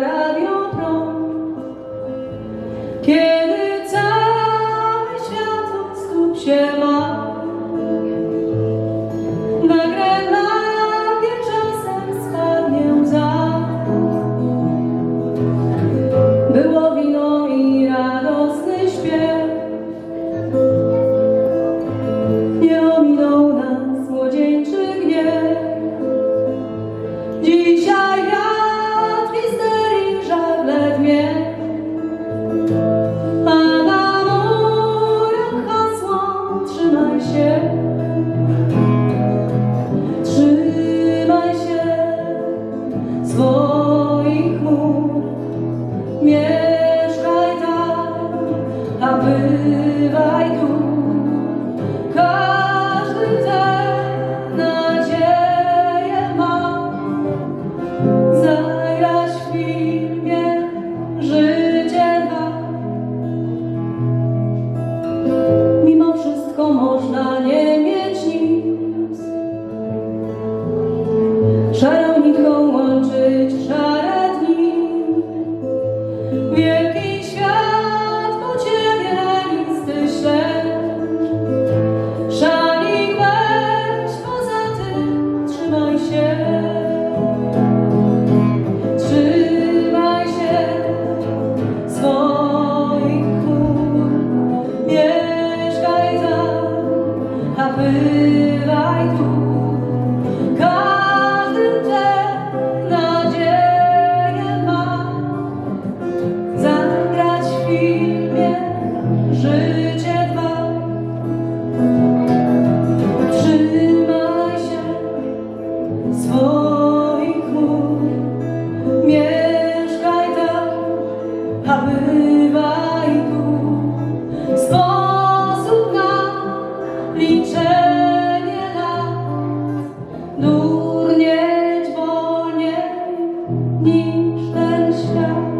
radio. Kiedy cały świat od stóp się ma, bywaj. Każdy tę nadzieję ma. Zagrać w filmie życie da. Mimo wszystko można nie mieć. Über 一声响。